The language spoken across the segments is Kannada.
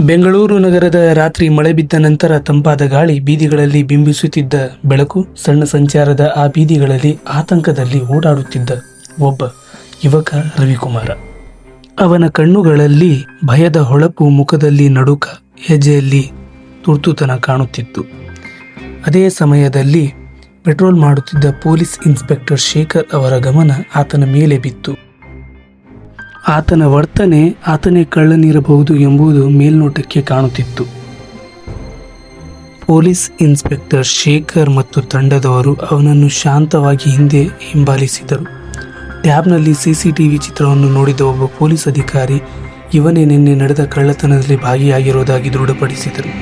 ಬೆಂಗಳೂರು ನಗರದ ರಾತ್ರಿ ಮಳೆ ಬಿದ್ದ ನಂತರ ತಂಪಾದ ಗಾಳಿ ಬೀದಿಗಳಲ್ಲಿ ಬಿಂಬಿಸುತ್ತಿದ್ದ ಬೆಳಕು, ಸಣ್ಣ ಸಂಚಾರದ ಆ ಬೀದಿಗಳಲ್ಲಿ ಆತಂಕದಲ್ಲಿ ಓಡಾಡುತ್ತಿದ್ದ ಒಬ್ಬ ಯುವಕ ರವಿಕುಮಾರ. ಅವನ ಕಣ್ಣುಗಳಲ್ಲಿ ಭಯದ ಹೊಳಪು ಮುಖದಲ್ಲಿ ನಡುಕ, ಹೆಜ್ಜೆಯಲ್ಲಿ ತುರ್ತುತನ ಕಾಣುತ್ತಿತ್ತು. ಅದೇ ಸಮಯದಲ್ಲಿ ಪೆಟ್ರೋಲ್ ಮಾಡುತ್ತಿದ್ದ ಪೊಲೀಸ್ ಇನ್ಸ್ಪೆಕ್ಟರ್ ಶೇಖರ್ ಅವರ ಗಮನ ಆತನ ಮೇಲೆ ಬಿತ್ತು. ಆತನ ವರ್ತನೆ ಆತನೇ ಕಳ್ಳನಿರಬಹುದು ಎಂಬುದು ಮೇಲ್ನೋಟಕ್ಕೆ ಕಾಣುತ್ತಿತ್ತು. ಪೊಲೀಸ್ ಇನ್ಸ್ಪೆಕ್ಟರ್ ಶೇಖರ್ ಮತ್ತು ತಂಡದವರು ಅವನನ್ನು ಶಾಂತವಾಗಿ ಹಿಂದೆ ಹಿಂಬಾಲಿಸಿದರು. ಟ್ಯಾಬ್ನಲ್ಲಿ ಸಿಸಿಟಿವಿ ಚಿತ್ರವನ್ನು ನೋಡಿದ ಒಬ್ಬ ಪೊಲೀಸ್ ಅಧಿಕಾರಿ, ಇವನೇ ನಿನ್ನೆ ನಡೆದ ಕಳ್ಳತನದಲ್ಲಿ ಭಾಗಿಯಾಗಿರುವುದಾಗಿ ದೃಢಪಡಿಸಿದರು.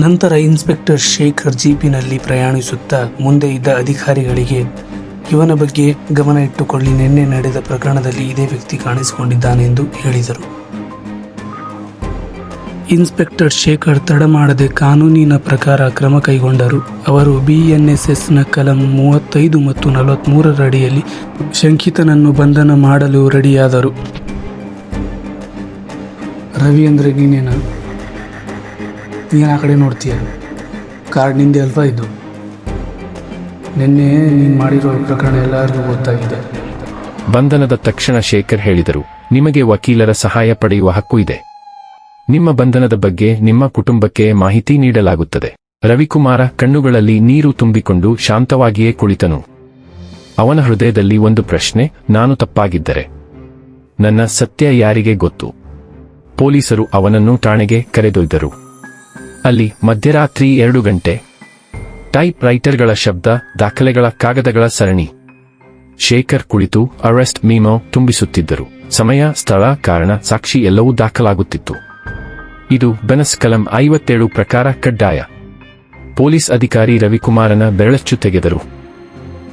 ನಂತರ ಇನ್ಸ್ಪೆಕ್ಟರ್ ಶೇಖರ್ ಜೀಪಿನಲ್ಲಿ ಪ್ರಯಾಣಿಸುತ್ತಾ ಮುಂದೆ ಇದ್ದ ಅಧಿಕಾರಿಗಳಿಗೆ ಇವನ ಬಗ್ಗೆ ಗಮನ ಇಟ್ಟುಕೊಳ್ಳಿ. ನಿನ್ನೆ ನಡೆದ ಪ್ರಕರಣದಲ್ಲಿ ಇದೇ ವ್ಯಕ್ತಿ ಕಾಣಿಸಿಕೊಂಡಿದ್ದಾನೆ ಎಂದು ಹೇಳಿದರು. ಇನ್ಸ್ಪೆಕ್ಟರ್ ಶೇಖರ್ ತಡ ಮಾಡದೆ ಕಾನೂನಿನ ಪ್ರಕಾರ ಕ್ರಮ ಕೈಗೊಂಡರು. ಅವರು ಬಿಎನ್ಎಸ್ಎಸ್ನ ಕಲಂ ಮೂವತ್ತೈದು ಮತ್ತು ನಲವತ್ಮೂರರ ಅಡಿಯಲ್ಲಿ ಶಂಕಿತನನ್ನು ಬಂಧನ ಮಾಡಲು ರೆಡಿಯಾದರು. ರವಿ ಅಂದರೆ ನೀನೇನ? ನೀನು ಆ ಕಡೆ ನೋಡ್ತೀಯ? ಕಾರ್ಡ್ ನಿಂದೆ ಅಲ್ವಾ ಇದು? ನಿನ್ನೆ ನೀನು ಮಾಡಿರೋ ಪ್ರಕರಣ ಎಲ್ಲರಿಗೂ ಗೊತ್ತಾಗಿದೆ. ಬಂಧನದ ತಕ್ಷಣ ಶೇಖರ್ ಹೇಳಿದರು, ನಿಮಗೆ ವಕೀಲರ ಸಹಾಯ ಪಡೆಯುವ ಹಕ್ಕು ಇದೆ. ನಿಮ್ಮ ಬಂಧನದ ಬಗ್ಗೆ ನಿಮ್ಮ ಕುಟುಂಬಕ್ಕೆ ಮಾಹಿತಿ ನೀಡಲಾಗುತ್ತದೆ. ರವಿಕುಮಾರ ಕಣ್ಣುಗಳಲ್ಲಿ ನೀರು ತುಂಬಿಕೊಂಡು ಶಾಂತವಾಗಿಯೇ ಕುಳಿತನು. ಅವನ ಹೃದಯದಲ್ಲಿ ಒಂದು ಪ್ರಶ್ನೆ, ನಾನು ತಪ್ಪಾಗಿದ್ದರೆ? ನನ್ನ ಸತ್ಯ ಯಾರಿಗೆ ಗೊತ್ತು? ಪೊಲೀಸರು ಅವನನ್ನು ಠಾಣೆಗೆ ಕರೆದೊಯ್ದರು. ಅಲ್ಲಿ ಮಧ್ಯರಾತ್ರಿ ಎರಡು ಗಂಟೆ ಟೈಪ್ ರೈಟರ್ಗಳ ಶಬ್ದ, ದಾಖಲೆಗಳ ಕಾಗದಗಳ ಸರಣಿ. ಶೇಖರ್ ಕುಳಿತು ಅರೆಸ್ಟ್ ಮೀಮೋ ತುಂಬಿಸುತ್ತಿದ್ದರು. ಸಮಯ, ಸ್ಥಳ, ಕಾರಣ, ಸಾಕ್ಷಿ ಎಲ್ಲವೂ ದಾಖಲಾಗುತ್ತಿತ್ತು. ಇದು ಬೆನಸ್ ಕಲಂ ಐವತ್ತೇಳು ಪ್ರಕಾರ ಕಡ್ಡಾಯ. ಪೊಲೀಸ್ ಅಧಿಕಾರಿ ರವಿಕುಮಾರನ ಬೆರಳಚ್ಚು ತೆಗೆದರು.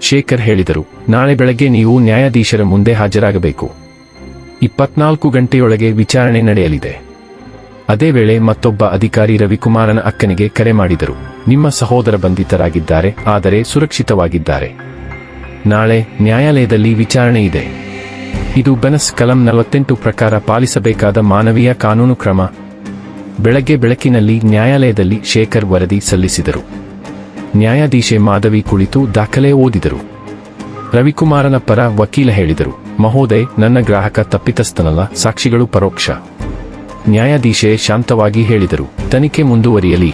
ಶೇಖರ್ ಹೇಳಿದರು, ನಾಳೆ ಬೆಳಗ್ಗೆ ನೀವು ನ್ಯಾಯಾಧೀಶರ ಮುಂದೆ ಹಾಜರಾಗಬೇಕು. ಇಪ್ಪತ್ನಾಲ್ಕು ಗಂಟೆಯೊಳಗೆ ವಿಚಾರಣೆ ನಡೆಯಲಿದೆ. ಅದೇ ವೇಳೆ ಮತ್ತೊಬ್ಬ ಅಧಿಕಾರಿ ರವಿಕುಮಾರನ ಅಕ್ಕನಿಗೆ ಕರೆ ಮಾಡಿದರು. ನಿಮ್ಮ ಸಹೋದರ ಬಂಧಿತರಾಗಿದ್ದಾರೆ, ಆದರೆ ಸುರಕ್ಷಿತವಾಗಿದ್ದಾರೆ. ನಾಳೆ ನ್ಯಾಯಾಲಯದಲ್ಲಿ ವಿಚಾರಣೆ ಇದೆ. ಇದು ಬೆನಸ್ ಕಲಂ ನಲವತ್ತೆಂಟು ಪ್ರಕಾರ ಪಾಲಿಸಬೇಕಾದ ಮಾನವೀಯ ಕಾನೂನು ಕ್ರಮ. ಬೆಳಗ್ಗೆ ಬೆಳಕಿನಲ್ಲಿ ನ್ಯಾಯಾಲಯದಲ್ಲಿ ಶೇಖರ್ ವರದಿ ಸಲ್ಲಿಸಿದರು. ನ್ಯಾಯಾಧೀಶೆ ಮಾಧವಿ ಕುಳಿತು ದಾಖಲೆ ಓದಿದರು. ರವಿಕುಮಾರನ ಪರ ವಕೀಲ ಹೇಳಿದರು, ಮಹೋದಯ್, ನನ್ನ ಗ್ರಾಹಕ ತಪ್ಪಿತಸ್ಥನಲ್ಲ, ಸಾಕ್ಷಿಗಳು ಪರೋಕ್ಷ. ನ್ಯಾಯಾಧೀಶೆ ಶಾಂತವಾಗಿ ಹೇಳಿದರು, ತನಿಖೆ ಮುಂದುವರಿಯಲಿ.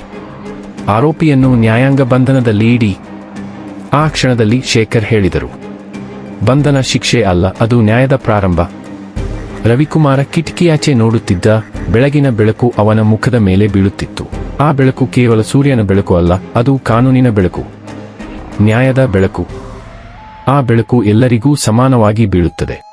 ಆರೋಪಿಯನ್ನು ನ್ಯಾಯಾಂಗ ಬಂಧನದಲ್ಲಿ ಇಡಿ. ಆ ಕ್ಷಣದಲ್ಲಿ ಶೇಖರ್ ಹೇಳಿದರು. ಬಂಧನ ಶಿಕ್ಷೆ ಅಲ್ಲ, ಅದು ನ್ಯಾಯದ ಪ್ರಾರಂಭ. ರವಿಕುಮಾರ ಕಿಟಕಿಯಾಚೆ ನೋಡುತ್ತಿದ್ದ ಬೆಳಗಿನ ಬೆಳಕು ಅವನ ಮುಖದ ಮೇಲೆ ಬೀಳುತ್ತಿತ್ತು. ಆ ಬೆಳಕು ಕೇವಲ ಸೂರ್ಯನ ಬೆಳಕು ಅಲ್ಲ, ಅದು ಕಾನೂನಿನ ಬೆಳಕು. ನ್ಯಾಯದ ಬೆಳಕು. ಆ ಬೆಳಕು ಎಲ್ಲರಿಗೂ ಸಮಾನವಾಗಿ ಬೀಳುತ್ತದೆ.